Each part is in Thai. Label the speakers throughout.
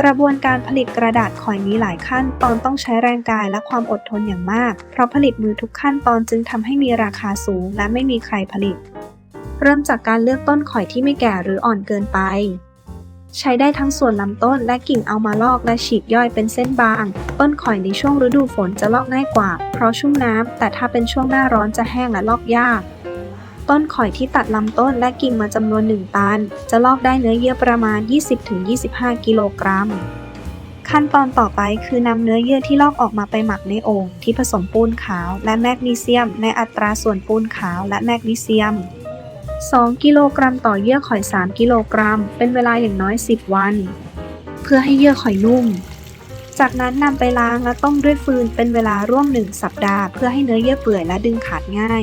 Speaker 1: กระบวนการผลิตกระดาษข่อยมีหลายขั้นตอนต้องใช้แรงกายและความอดทนอย่างมาก เพราะผลิตมือทุกขั้นตอนจึงทำให้มีราคาสูง และไม่มีใครผลิต เริ่มจากการเลือกต้นข่อยที่ไม่แก่หรืออ่อนเกินไป ใช้ได้ทั้งส่วนลำต้นและกิ่งเอามาลอกและฉีกย่อยเป็นเส้นบาง ต้นข่อยในช่วงฤดูฝนจะลอกง่ายกว่า เพราะชุ่มน้ำแต่ถ้าเป็นช่วงหน้าร้อนจะแห้งและลอกยาก ต้นข่อยที่ตัดลำต้นและกิ่งมาจำนวน 1 ตัน จะลอกได้เนื้อเยื่อประมาณ 20-25 กิโลกรัม ขั้นตอนต่อไปคือนำเนื้อเยื่อที่ลอกออกมาไปหมักในโอ่งที่ผสมปูนขาวและแมกนีเซียม ในอัตราส่วนปูนขาวและแมกนีเซียม 2 กิโลกรัมต่อเยื่อข่อย 3 กิโลกรัม เป็นเวลาอย่างน้อย 10 วัน เพื่อให้เยื่อข่อยนุ่ม จากนั้นนำไปล้างและต้มด้วยฟืนเป็นเวลาร่วม 1 สัปดาห์ เพื่อให้เนื้อเยื่อเปื่อยและดึงขาดง่าย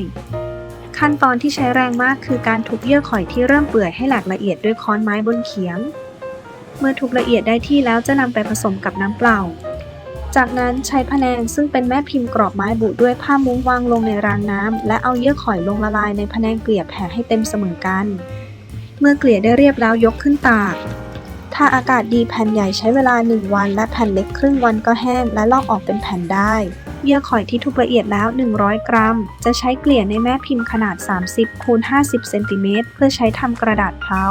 Speaker 1: ขั้นตอนที่ใช้แรงมากคือการทุบเยื่อข่อยที่เริ่มเปื่อยให้หลกละเอียดด้วยค้อนไม้บนเขียง เมื่อทุบละเอียดได้ที่แล้วจะนำไปผสมกับน้ำเปล่า จากนั้นใช้พแนงซึ่งเป็นแม่พิมพ์กรอบไม้บุด้วยผ้ามุ้งวางลงในรางน้ำและเอาเยื่อข่อยลงละลายในพแนงเกลี่ยแผ่ให้เต็มเสมอกัน เมื่อเกลี่ยได้เรียบแล้วยกขึ้นตากถ้าอากาศดีแผ่นใหญ่ใช้เวลา 1 วัน และแผ่นเล็กครึ่งวันก็แห้ง และลอกออกเป็นแผ่นได้ เยื่อข่อยที่ทุบละเอียดแล้ว 100 กรัม จะใช้เกลี่ยในแม่พิมพ์ขนาด 30คูณ50เซนติเมตรเพื่อใช้ทำกระดาษเพลา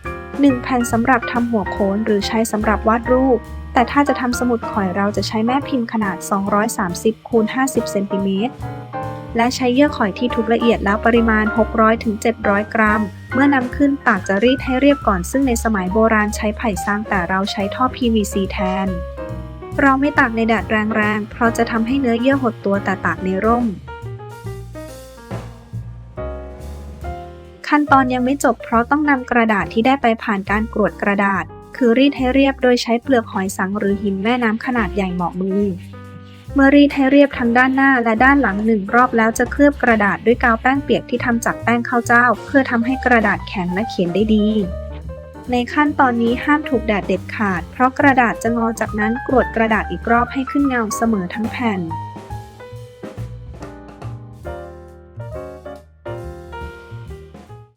Speaker 1: 1แผ่นสำหรับทำหัวโขนหรือใช้สำหรับวาดรูป แต่ถ้าจะทำสมุดข่อยเราจะใช้แม่พิมพ์ขนาด 230คูณ50เซนติเมตรและใช้เยื่อข่อยที่ทุบละเอียดแล้วปริมาณ 600-700 กรัม เมื่อนำขึ้นตากจะรีดให้เรียบก่อนซึ่งในสมัยโบราณใช้ไผ่ซางแต่เราใช้ท่อ PVC แทน เราไม่ตากในแดดแรงๆ เพราะจะทำให้เนื้อเยื่อหดตัวแต่ตากในร่ม ขั้นตอนยังไม่จบเพราะต้องนำกระดาษที่ได้ไปผ่านการกรวดกระดาษ คือรีดให้เรียบโดยใช้เปลือกหอยสังหรือหินแม่น้ำขนาดใหญ่เหมาะมือ เมื่อรีดให้เรียบทั้งด้านหน้าและด้านหลังหนึ่งรอบแล้วจะเคลือบกระดาษด้วยกาวแป้งเปียกที่ทำจากแป้งข้าวเจ้า เพื่อทำให้กระดาษแข็งและเขียนได้ดี ในขั้นตอนนี้ห้ามถูกแดดเด็ดขาด เพราะกระดาษจะงอจากนั้นกรวดกระดาษอีกรอบให้ขึ้นเงาเสมอทั้งแผ่น